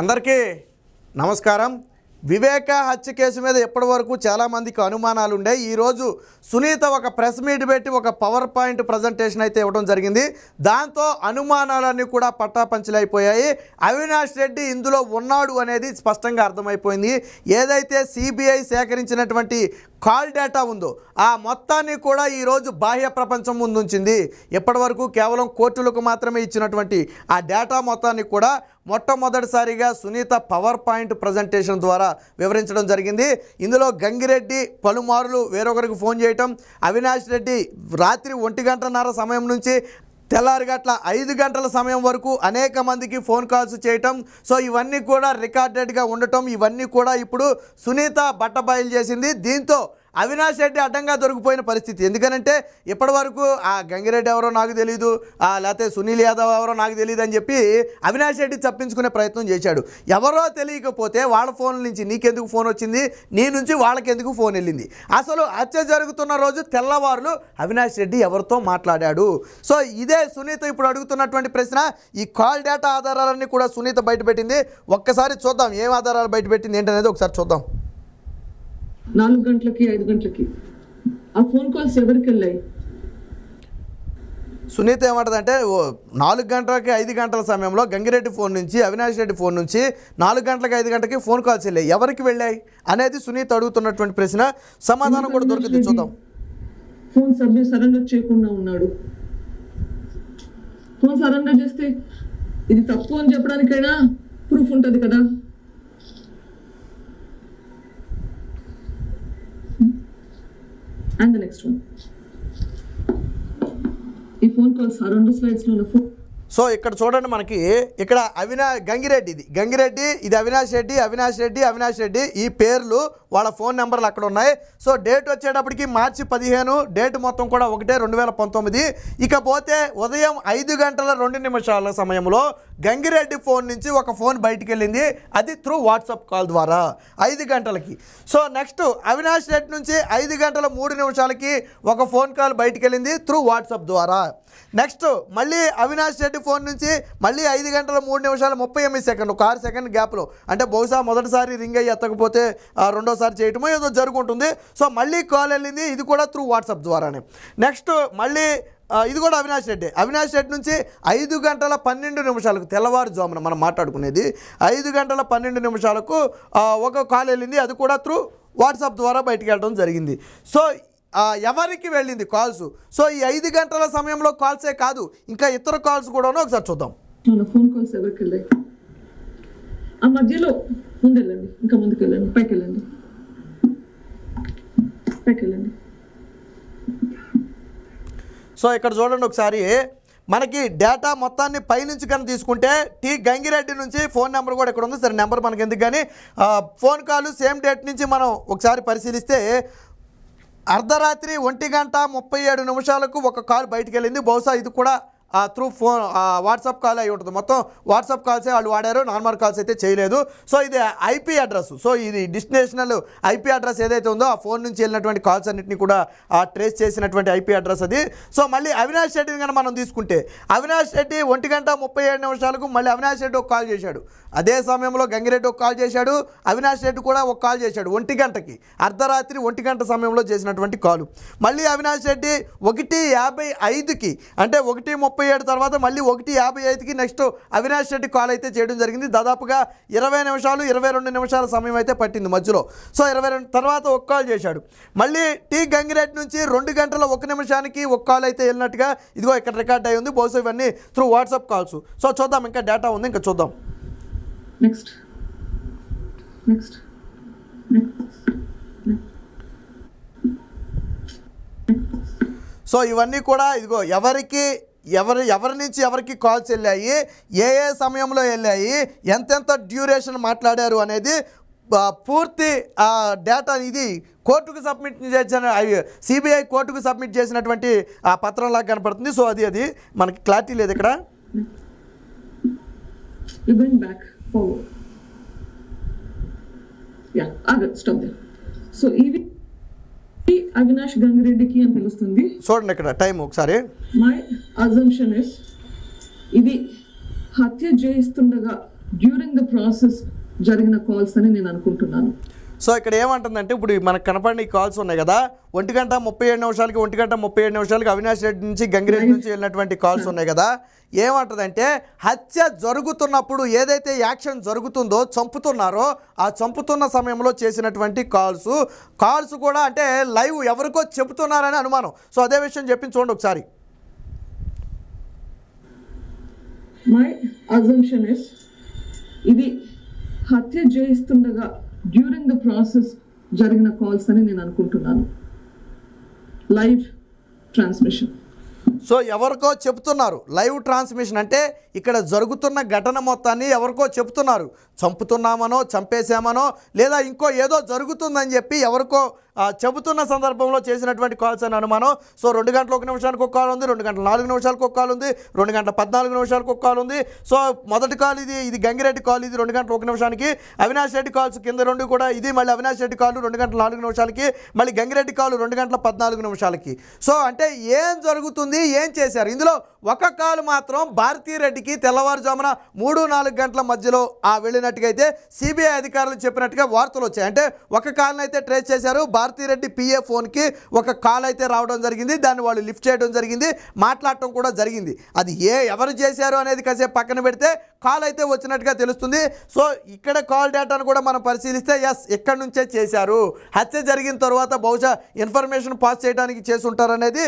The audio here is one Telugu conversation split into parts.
అందరికీ నమస్కారం. వివేక హత్య కేసు మీద ఇప్పటి వరకు చాలామందికి అనుమానాలు ఉండే. ఈరోజు సునీత ఒక ప్రెస్ మీట్ పెట్టి ఒక పవర్ పాయింట్ ప్రజెంటేషన్ అయితే ఇవ్వడం జరిగింది. దాంతో అనుమానాలన్నీ కూడా పట్టాపంచలైపోయాయి. అవినాష్ రెడ్డి ఇందులో ఉన్నాడు అనేది స్పష్టంగా అర్థమైపోయింది. ఏదైతే సిబిఐ సేకరించినటువంటి కాల్ డేటా ఉందో ఆ మొత్తాన్ని కూడా ఈరోజు బాహ్య ప్రపంచం ముందుంచింది. ఇప్పటి వరకు కేవలం కోర్టులకు మాత్రమే ఇచ్చినటువంటి ఆ డేటా మొత్తాన్ని కూడా మొట్టమొదటిసారిగా సునీత పవర్ పాయింట్ ప్రజెంటేషన్ ద్వారా వివరించడం జరిగింది. ఇందులో గంగిరెడ్డి పలుమార్లు వేరొకరికి ఫోన్ చేయటం అవినాష్ రెడ్డి రాత్రి ఒంటి గంటన్నర సమయం నుంచి తెల్లారి గట్ల ఐదు గంటల సమయం వరకు అనేక మందికి ఫోన్ కాల్స్ చేయటం. సో ఇవన్నీ కూడా రికార్డెడ్గా ఉండటం ఇవన్నీ కూడా ఇప్పుడు సునీత బట్టబయలు చేసింది. దీంతో అవినాష్ రెడ్డి అడ్డంగా దొరికిపోయిన పరిస్థితి. ఎందుకనంటే ఇప్పటి వరకు ఆ గంగిరెడ్డి ఎవరో నాకు తెలియదు లేకపోతే సునీల్ యాదవ్ ఎవరో నాకు తెలియదు అని చెప్పి అవినాష్ రెడ్డి తప్పించుకునే ప్రయత్నం చేశాడు. ఎవరో తెలియకపోతే వాళ్ళ ఫోన్ నుంచి నీకెందుకు ఫోన్ వచ్చింది? నీ నుంచి వాళ్ళకెందుకు ఫోన్ వెళ్ళింది? అసలు హత్య జరుగుతున్న రోజు తెల్లవారులు అవినాష్ రెడ్డి ఎవరితో మాట్లాడాడు? సో ఇదే సునీత ఇప్పుడు అడుగుతున్నటువంటి ప్రశ్న. ఈ కాల్ డేటా ఆధారాలన్నీ కూడా సునీత బయటపెట్టింది. ఒక్కసారి చూద్దాం ఏం ఆధారాలు బయటపెట్టింది ఏంటనేది ఒకసారి చూద్దాం. నాలుగు గంటలకి ఐదు గంటలకి. ఆ ఫోన్ కాల్స్ ఎవరికి వెళ్ళాయి? సునీత ఏమంటదంటే ఓ నాలుగు గంటలకి ఐదు గంటల సమయంలో గంగిరెడ్డి ఫోన్ నుంచి అవినాష్ రెడ్డి ఫోన్ నుంచి నాలుగు గంటలకి ఐదు గంటలకి ఫోన్ కాల్స్ వెళ్ళాయి. ఎవరికి వెళ్ళాయి అనేది సునీత అడుగుతున్నటువంటి ప్రశ్న. సమాధానం కూడా దొరికింది. చూద్దాం. ఫోన్ సభ్య సరెండర్ చేయకుండా ఉన్నాడు. ఫోన్ సరెండర్ చేస్తే ఇది తప్పు అని చెప్పడానికైనా ప్రూఫ్ ఉంటుంది కదా? అండ్ ద నెక్స్ట్ వన్ ఈ ఫోన్ కాల్స్ ఆ రెండు స్లైడ్స్లో ఉన్న ఫోన్ సో ఇక్కడ చూడండి మనకి ఇక్కడ అవినా గంగిరెడ్డి ఇది. గంగిరెడ్డి ఇది అవినాష్ రెడ్డి అవినాష్ రెడ్డి అవినాష్ రెడ్డి. ఈ పేర్లు వాళ్ళ ఫోన్ నెంబర్లు అక్కడ ఉన్నాయి. సో డేట్ వచ్చేటప్పటికి మార్చి పదిహేను డేట్ మొత్తం కూడా ఒకటే రెండు వేల పంతొమ్మిది. ఇకపోతే ఉదయం ఐదు గంటల రెండు నిమిషాల సమయంలో గంగిరెడ్డి ఫోన్ నుంచి ఒక ఫోన్ బయటికి వెళ్ళింది అది త్రూ వాట్సాప్ కాల్ ద్వారా ఐదు గంటలకి. సో నెక్స్ట్ అవినాష్ రెడ్డి నుంచి ఐదు గంటల మూడు నిమిషాలకి ఒక ఫోన్ కాల్ బయటికి వెళ్ళింది త్రూ వాట్సాప్ ద్వారా. నెక్స్ట్ మళ్ళీ అవినాష్ రెడ్డి ఫోన్ నుంచి మళ్ళీ ఐదు గంటల మూడు నిమిషాలు ముప్పై ఎనిమిది సెకండ్ ఒక ఆరు సెకండ్ గ్యాప్లో అంటే బహుశా మొదటిసారి రింగ్ అయ్యి ఎత్తకపోతే రెండోసారి చేయటమో ఏదో జరుగుంటుంది. సో మళ్ళీ కాల్ వెళ్ళింది. ఇది కూడా త్రూ వాట్సాప్ ద్వారానే. నెక్స్ట్ మళ్ళీ ఇది కూడా అవినాష్ రెడ్డి. అవినాష్ రెడ్డి నుంచి ఐదు గంటల పన్నెండు నిమిషాలకు తెల్లవారుజామున మనం మాట్లాడుకునేది ఐదు గంటల పన్నెండు నిమిషాలకు ఒక కాల్ వెళ్ళింది. అది కూడా త్రూ వాట్సాప్ ద్వారా బయటికి వెళ్ళడం జరిగింది. సో ఎవరికి వెళ్ళింది కాల్స్ సో ఈ ఐదు గంటల సమయంలో కాల్సే కాదు ఇంకా ఇతర కాల్స్ కూడాను ఒకసారి చూద్దాం. ఫోన్ కాల్స్ ఎవరికి వెళ్ళాయి? ఆ మధ్యలో ముందు వెళ్ళండి ఇంకా ముందుకు వెళ్ళండి పైకి వెళ్ళండి పైకి వెళ్ళండి సో ఇక్కడ చూడండి ఒకసారి మనకి డేటా మొత్తాన్ని పైనుంచి కనుక తీసుకుంటే టీ గంగిరెడ్డి నుంచి ఫోన్ నెంబర్ కూడా ఇక్కడ ఉంది. సరే నెంబర్ మనకి ఎందుకు కానీ ఫోన్ కాల్ సేమ్ డేట్ నుంచి మనం ఒకసారి పరిశీలిస్తే అర్ధరాత్రి ఒంటి గంట ముప్పై ఏడు నిమిషాలకు ఒక కారు బయటకు వెళ్ళింది బహుశా ఇది కూడా త్రూ ఫోన్ వాట్సాప్ కాల్ అయి ఉంటుంది. మొత్తం వాట్సాప్ కాల్సే వాళ్ళు వాడారు నార్మల్ కాల్స్ అయితే చేయలేదు. సో ఇది ఐపీ అడ్రస్ సో ఇది డిస్టినేషనల్ ఐపీ అడ్రస్ ఏదైతే ఉందో ఆ ఫోన్ నుంచి వెళ్ళినటువంటి కాల్స్ అన్నింటినీ కూడా ట్రేస్ చేసినటువంటి ఐపీ అడ్రస్ అది. సో మళ్ళీ అవినాష్ రెడ్డిని కనుక మనం తీసుకుంటే అవినాష్ రెడ్డి ఒంటి గంట ముప్పై ఏడు నిమిషాలకు మళ్ళీ అవినాష్ రెడ్డి ఒక కాల్ చేశాడు. అదే సమయంలో గంగిరెడ్డి ఒక కాల్ చేశాడు అవినాష్ రెడ్డి కూడా ఒక కాల్ చేశాడు ఒంటి గంటకి. అర్ధరాత్రి ఒంటి గంట సమయంలో చేసినటువంటి కాలు మళ్ళీ అవినాష్ రెడ్డి ఒకటి యాభై ఐదుకి అంటే ఒకటి ముప్పై ఏడు తర్వాత మళ్ళీ ఒకటి యాభై ఐదుకి నెక్స్ట్ అవినాష్ రెడ్డి కాల్ అయితే చేయడం జరిగింది. దాదాపుగా ఇరవై నిమిషాలు ఇరవై రెండు నిమిషాల సమయం అయితే పట్టింది మధ్యలో. సో ఇరవై రెండు తర్వాత ఒక కాల్ చేశాడు. మళ్ళీ టీ గంగిరెడ్డి నుంచి రెండు గంటల ఒక నిమిషానికి ఒక కాల్ అయితే వెళ్ళినట్టుగా ఇదిగో ఇక్కడ రికార్డ్ అయి ఉంది. బహుశా ఇవన్నీ త్రూ వాట్సాప్ కాల్స్ సో చూద్దాం ఇంకా డేటా ఉంది ఇంకా చూద్దాం. నెక్స్ట్ నెక్స్ట్ సో ఇవన్నీ కూడా ఇదిగో ఎవరికి ఎవరి ఎవరి నుంచి ఎవరికి కాల్స్ వెళ్ళాయి ఏ ఏ సమయంలో వెళ్ళాయి ఎంతెంత డ్యూరేషన్ మాట్లాడారు అనేది పూర్తి ఆ, డేటా ఇది కోర్టుకు సబ్మిట్ చేసిన సిబిఐ కోర్టుకు సబ్మిట్ చేసినటువంటి ఆ పత్రంలాగా కనపడుతుంది. సో అది అది మనకి క్లారిటీ లేదు ఇక్కడ. సో అవినాష్ గంగిరెడ్డికి అని తెలుస్తుంది. చూడండి ఇక్కడ టైం ఒకసారి. మై అజంప్షన్ ఇస్ ఇది హత్య చేయిస్తుండగా డ్యూరింగ్ ద ప్రాసెస్ జరిగిన కాల్స్ అని నేను అనుకుంటున్నాను. సో ఇక్కడ ఏమంటుందంటే ఇప్పుడు మనకు కనపడిన ఈ కాల్స్ ఉన్నాయి కదా ఒంటి గంట ముప్పై ఏడు నిమిషాలకి ఒంటి గంట ముప్పై ఏడు నిమిషాలకి అవినాష్ రెడ్డి నుంచి గంగిరెడ్డి నుంచి వెళ్ళినటువంటి కాల్స్ ఉన్నాయి కదా ఏమంటుందంటే హత్య జరుగుతున్నప్పుడు ఏదైతే యాక్షన్ జరుగుతుందో చంపుతున్నారో ఆ చంపుతున్న సమయంలో చేసినటువంటి కాల్స్ కాల్స్ కూడా అంటే లైవ్ ఎవరికో చెబుతున్నారని అనుమానం. సో అదే విషయం చెప్పి చూడండి ఒకసారి. మై అజంప్షన్ ఇస్ ఇది హత్య చేయిస్తుండగా డ్యూరింగ్ ద ప్రాసెస్ జరిగిన కాల్స్ అని నేను అనుకుంటున్నాను. లైవ్ ట్రాన్స్మిషన్ సో ఎవరికో చెప్తున్నారు లైవ్ ట్రాన్స్మిషన్ అంటే ఇక్కడ జరుగుతున్న ఘటన మొత్తాన్ని ఎవరికో చెప్తున్నారు చంపుతున్నామనో చంపేశామనో లేదా ఇంకో ఏదో జరుగుతుందని చెప్పి ఎవరికో చెబుతున్న సందర్భంలో చేసినటువంటి కాల్స్ అని అనుమానం. సో రెండు గంటల ఒక నిమిషానికి ఒక కాల్ ఉంది రెండు గంటల నాలుగు నిమిషాలకు ఒక కాల్ ఉంది రెండు గంటల పద్నాలుగు నిమిషాలకు ఒక కాల్ ఉంది. సో మొదటి కాల్ ఇది ఇది గంగిరెడ్డి కాల్ ఇది రెండు గంటల ఒక నిమిషానికి. అవినాష్ రెడ్డి కాల్స్ కింద రెండు కూడా ఇది మళ్ళీ అవినాష్ రెడ్డి కాల్ రెండు గంటల నాలుగు నిమిషాలకి మళ్ళీ గంగిరెడ్డి కాల్ రెండు గంటల పద్నాలుగు నిమిషాలకి. సో అంటే ఏం జరుగుతుంది ఏం చేశారు? ఇందులో ఒక కాలు మాత్రం భారతీ రెడ్డికి తెల్లవారుజామున మూడు నాలుగు గంటల మధ్యలో ఆ వెళ్ళినట్టుగా అయితే సిబిఐ అధికారులు చెప్పినట్టుగా వార్తలు వచ్చాయి. అంటే ఒక కాల్ని అయితే ట్రేస్ చేశారు భారతీ రెడ్డి పిఏ ఫోన్కి ఒక కాల్ అయితే రావడం జరిగింది దాన్ని వాళ్ళు లిఫ్ట్ చేయడం జరిగింది మాట్లాడటం కూడా జరిగింది. అది ఏ ఎవరు చేశారు అనేది కాసేపు పక్కన పెడితే కాల్ అయితే వచ్చినట్టుగా తెలుస్తుంది. సో ఇక్కడ కాల్ డేటాను కూడా మనం పరిశీలిస్తే ఎస్ ఎక్కడి నుంచే చేశారు. హత్య జరిగిన తర్వాత బహుశా ఇన్ఫర్మేషన్ పాస్ చేయడానికి చేసి ఉంటారనేది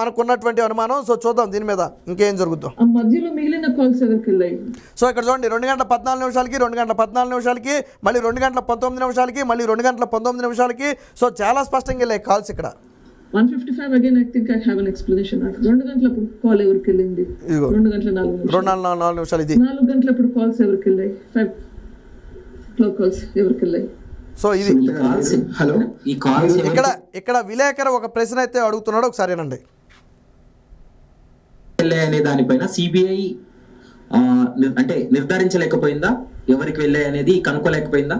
మనకున్నటువంటి అనుమానం. సో చూద్దాం దీని మీద ఇంకేం జరుగుద్దాం. ఆ మధ్యలో మిగిలిన కాల్స్ సో ఇక్కడ చూడండి రెండు గంటల పద్నాలుగు నిమిషాలకి రెండు గంటల పద్నాలుగు నిమిషాలకి మళ్ళీ రెండు గంటల పంతొమ్మిది నిమిషాలకి మళ్ళీ రెండు గంటల పంతొమ్మిది నిమిషాలకి. సో చాలా స్పష్టంగా వెళ్ళాయి కాల్స్ ఇక్కడ. One fifty five again I think I have an explanation రెండు గంటలప్పుడు కాల్ ఎవరికి వెళ్ళింది? ఇదిగో. రెండు గంటల నాలుగు నిమిషాలు. రెండు నాలుగు నాలుగు నాలుగు నిమిషాలు ఇది. నాలుగు గంటలప్పుడు కాల్స్ ఎవరికి వెళ్ళాయి? ఫైవ్ క్లాక్ కాల్స్ ఎవరికి వెళ్ళాయి? సో ఇది. ఈ కాల్స్? హలో? ఈ కాల్స్ ఇక్కడ ఇక్కడ విలేకరు ఒక ప్రశ్న అయితే అడుగుతున్నాడు ఒకసారి వినండి. వెళ్ళాయి అనే దానిపైన సిబిఐ అంటే నిర్ధారించలేకపోయిందా? ఎవరికి వెళ్ళాయి అనేది కనుక్కోలేకపోయిందా?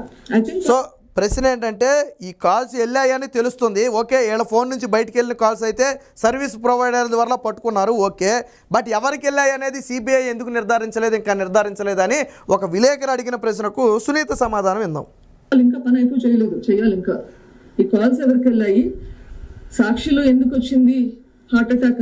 సో ప్రశ్న ఏంటంటే ఈ కాల్స్ వెళ్ళాయని తెలుస్తుంది. ఓకే వీళ్ళ ఫోన్ నుంచి బయటికి వెళ్ళిన కాల్స్ అయితే సర్వీస్ ప్రొవైడర్ వల్ల పట్టుకున్నారు ఓకే. బట్ ఎవరికి వెళ్ళాయి అనేది సిబిఐ ఎందుకు నిర్ధారించలేదు ఇంకా నిర్ధారించలేదని ఒక విలేకరు అడిగిన ప్రశ్నకు సునీత సమాధానం విందాం. ఇంకా పని అయిపో చేయలేదు చేయాలి ఇంకా. ఈ కాల్స్ ఎవరికి వెళ్ళాయి? సాక్షిలో ఎందుకు వచ్చింది?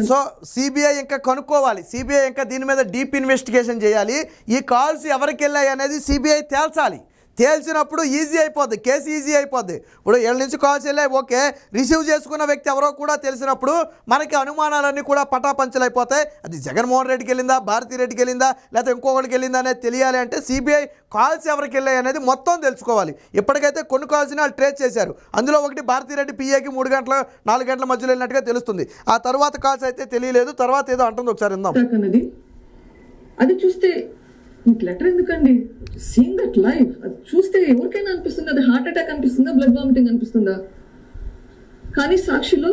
సో సిబిఐ ఇంకా కనుక్కోవాలి. సిబిఐ ఇంకా దీని మీద డీప్ ఇన్వెస్టిగేషన్ చేయాలి. ఈ కాల్స్ ఎవరికి వెళ్ళాయి అనేది సిబిఐ తేల్చాలి. తేల్చినప్పుడు ఈజీ అయిపోద్ది కేసు ఈజీ అయిపోద్ది. ఇప్పుడు ఏళ్ళ నుంచి కాల్స్ వెళ్ళాయి ఓకే రిసీవ్ చేసుకున్న వ్యక్తి ఎవరో కూడా తెలిసినప్పుడు మనకి అనుమానాలన్నీ కూడా పటాపంచలైపోతాయి. అది జగన్మోహన్ రెడ్డికి వెళ్ళిందా భారతీ రెడ్డికి వెళ్ళిందా లేకపోతే ఇంకొకరికి వెళ్ళిందా అనేది తెలియాలి అంటే సిబిఐ కాల్స్ ఎవరికి వెళ్ళాయి అనేది మొత్తం తెలుసుకోవాలి. ఇప్పటికైతే కొన్ని కాల్స్ని వాళ్ళు ట్రేస్ చేశారు. అందులో ఒకటి భారతీ రెడ్డి పిఏకి మూడు గంటల నాలుగు గంటల మధ్యలో వెళ్ళినట్టుగా తెలుస్తుంది. ఆ తర్వాత కాల్స్ అయితే తెలియలేదు తర్వాత ఏదో అంటుంది ఒకసారి విందాం. అది చూస్తే మీకు లెటర్ ఎందుకండి? సీన్ దట్ లైవ్ అది చూస్తే ఎవరికైనా అనిపిస్తుంది అది హార్ట్ అటాక్ అనిపిస్తుందా బ్లడ్ వామిటింగ్ అనిపిస్తుందా? కానీ సాక్షిలో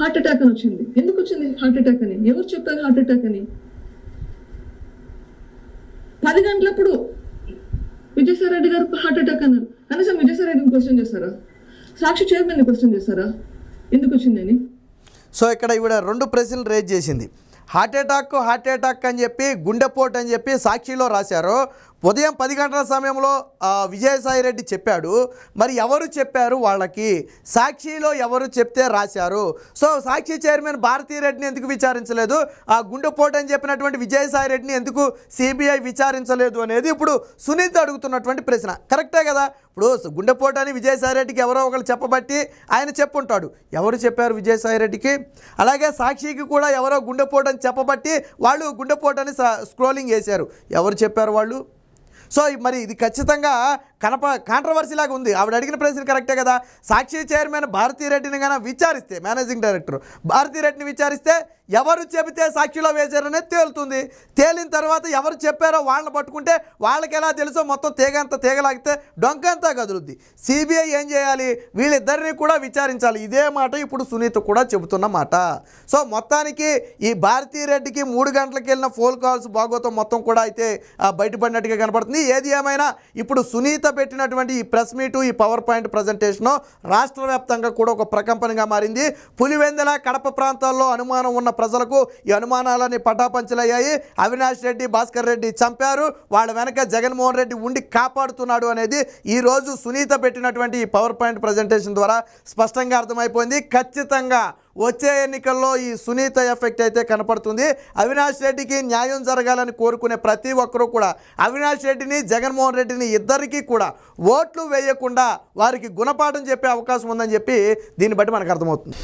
హార్ట్ అటాక్ అని వచ్చింది. ఎందుకు వచ్చింది హార్ట్ అటాక్ అని? ఎవరు చెప్పారు హార్ట్ అటాక్ అని? పది గంటలప్పుడు విజయసాయిరెడ్డి గారు హార్ట్ అటాక్ అన్నారు. కనీసం విజయసాయిరెడ్డిని క్వశ్చన్ చేస్తారా? సాక్షి చైర్మన్ క్వశ్చన్ చేస్తారా? ఎందుకు వచ్చిందని? సో ఇక్కడ ఇవిడ రెండు ప్రశ్నలు రేజ్ చేసింది. హార్ట్ అటాక్ హార్ట్ అటాక్ అని చెప్పి గుండెపోటు అని చెప్పి సాక్షిలో రాశారు. ఉదయం పది గంటల సమయంలో విజయసాయిరెడ్డి విజయసాయి రెడ్డి చెప్పాడు. మరి ఎవరు చెప్పారు వాళ్ళకి? సాక్షిలో ఎవరు చెప్తే రాశారు. సో సాక్షి చైర్మన్ భారతీరెడ్డిని ఎందుకు విచారించలేదు? ఆ గుండెపోటు అని చెప్పినటువంటి విజయసాయి రెడ్డిని ఎందుకు సిబిఐ విచారించలేదు అనేది ఇప్పుడు సునీత అడుగుతున్నటువంటి ప్రశ్న. కరెక్టే కదా? ఇప్పుడు గుండెపోటు అని విజయసాయి రెడ్డికి ఎవరో ఒకరు చెప్పబట్టి ఆయన చెప్పుంటాడు. ఎవరు చెప్పారు విజయసాయి రెడ్డికి అలాగే సాక్షికి కూడా ఎవరో గుండెపోటు అని చెప్పబట్టి వాళ్ళు గుండెపోటు అని స్క్రోలింగ్ చేశారు. ఎవరు చెప్పారు వాళ్ళు? సో మరి ఇది ఖచ్చితంగా కనప కాంట్రవర్సీ లాగా ఉంది. ఆవిడ అడిగిన ప్రశ్న కరెక్టే కదా. సాక్షి చైర్మన్ భారతీ రెడ్డిని కనుక విచారిస్తే మేనేజింగ్ డైరెక్టర్ భారతీ రెడ్డిని విచారిస్తే ఎవరు చెబితే సాక్షిలో వేశారనేది తేలుతుంది. తేలిన తర్వాత ఎవరు చెప్పారో వాళ్ళని పట్టుకుంటే వాళ్ళకి ఎలా తెలుసో మొత్తం తీగంతా తీగలాగితే డొంకంతా కదులుద్ది. సిబిఐ ఏం చేయాలి? వీళ్ళిద్దరిని కూడా విచారించాలి. ఇదే మాట ఇప్పుడు సునీత కూడా చెబుతున్న మాట. సో మొత్తానికి ఈ భారతీ రెడ్డికి మూడు గంటలకు వెళ్ళిన ఫోన్ కాల్స్ బాగోతం మొత్తం కూడా అయితే ఆ, బయటపడినట్టుగా కనపడుతుంది. కనపడుతుంది ఏది ఏమైనా ఇప్పుడు సునీత పెట్టినటువంటి ఈ ప్రెస్ మీటు ఈ పవర్ పాయింట్ ప్రజెంటేషను రాష్ట్ర వ్యాప్తంగా కూడా ఒక ప్రకంపనగా మారింది. పులివెందల కడప ప్రాంతాల్లో అనుమానం ఉన్న ప్రజలకు ఈ అనుమానాలన్నీ పటాపంచలయ్యాయి. అవినాష్ రెడ్డి భాస్కర్ రెడ్డి చంపారు. వాళ్ళ వెనక జగన్మోహన్ రెడ్డి ఉండి కాపాడుతున్నాడు అనేది ఈ రోజు సునీత పెట్టినటువంటి ఈ పవర్ పాయింట్ ప్రజెంటేషన్ ద్వారా స్పష్టంగా అర్థమైపోయింది. ఖచ్చితంగా వచ్చే ఎన్నికల్లో ఈ సునీత ఎఫెక్ట్ అయితే కనపడుతుంది. అవినాష్ రెడ్డికి న్యాయం జరగాలని కోరుకునే ప్రతి ఒక్కరూ కూడా అవినాష్ రెడ్డిని జగన్మోహన్ రెడ్డిని ఇద్దరికీ కూడా ఓట్లు వేయకుండా వారికి గుణపాఠం చెప్పే అవకాశం ఉందని చెప్పి దీన్ని బట్టి మనకు అర్థమవుతుంది.